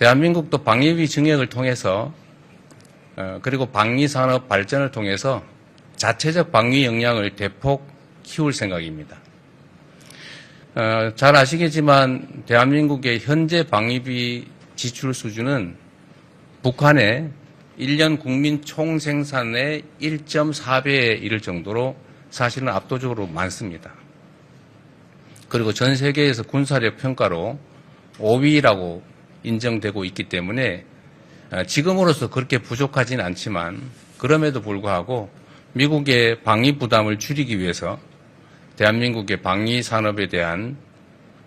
대한민국도 방위비 증액을 통해서 어, 그리고 방위 산업 발전을 통해서 자체적 방위 역량을 대폭 키울 생각입니다. 어, 잘 아시겠지만 대한민국의 현재 방위비 지출 수준은 북한의 1년 국민 총 생산의 1.4배에 이를 정도로 사실은 압도적으로 많습니다. 그리고 전 세계에서 군사력 평가로 5위라고 인정되고 있기 때문에 어, 지금으로서 그렇게 부족하진 않지만 그럼에도 불구하고 미국의 방위 부담을 줄이기 위해서 대한민국의 방위 산업에 대한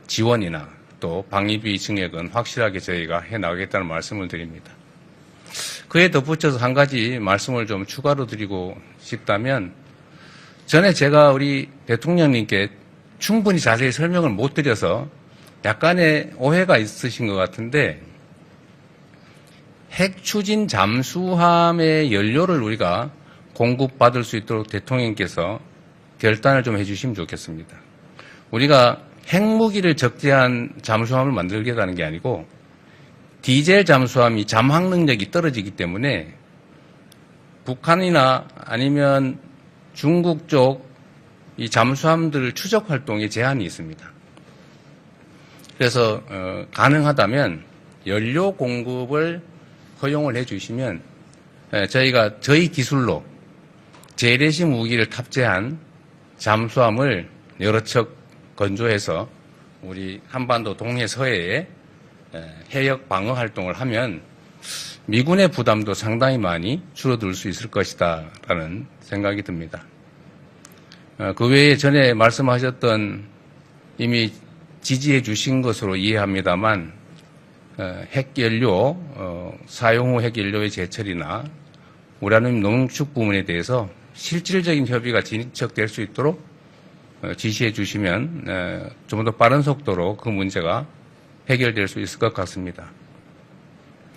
지원이나 또 방위비 증액은 확실하게 저희가 해 나가겠다는 말씀을 드립니다. 그에 덧붙여서 한 가지 말씀을 좀 추가로 드리고 싶다면 전에 제가 우리 대통령님께 충분히 자세히 설명을 못 드려서 약간의 오해가 있으신 것 같은데 핵 추진 잠수함의 연료를 우리가 공급받을 수 있도록 대통령께서 결단을 좀 해주시면 좋겠습니다. 우리가 핵무기를 적재한 잠수함을 만들겠다는 게 아니고 디젤 잠수함이 잠항 능력이 떨어지기 때문에 북한이나 아니면 중국 쪽 이 잠수함들 추적 활동에 제한이 있습니다. 그래서 어, 가능하다면 연료 공급을 허용을 해주시면 에, 저희가 저희 기술로 재래식 무기를 탑재한 잠수함을 여러 척 건조해서 우리 한반도 동해 서해에 에, 해역 방어 활동을 하면 미군의 부담도 상당히 많이 줄어들 수 있을 것이다라는 생각이 듭니다. 어, 그 외에 전에 말씀하셨던 이미 지지해 주신 것으로 이해합니다만 어, 핵연료 어, 사용 후 핵연료의 제철이나 우라늄 농축 부문에 대해서 실질적인 협의가 진척될 수 있도록 어, 지시해 주시면 좀 더 빠른 속도로 그 문제가 해결될 수 있을 것 같습니다.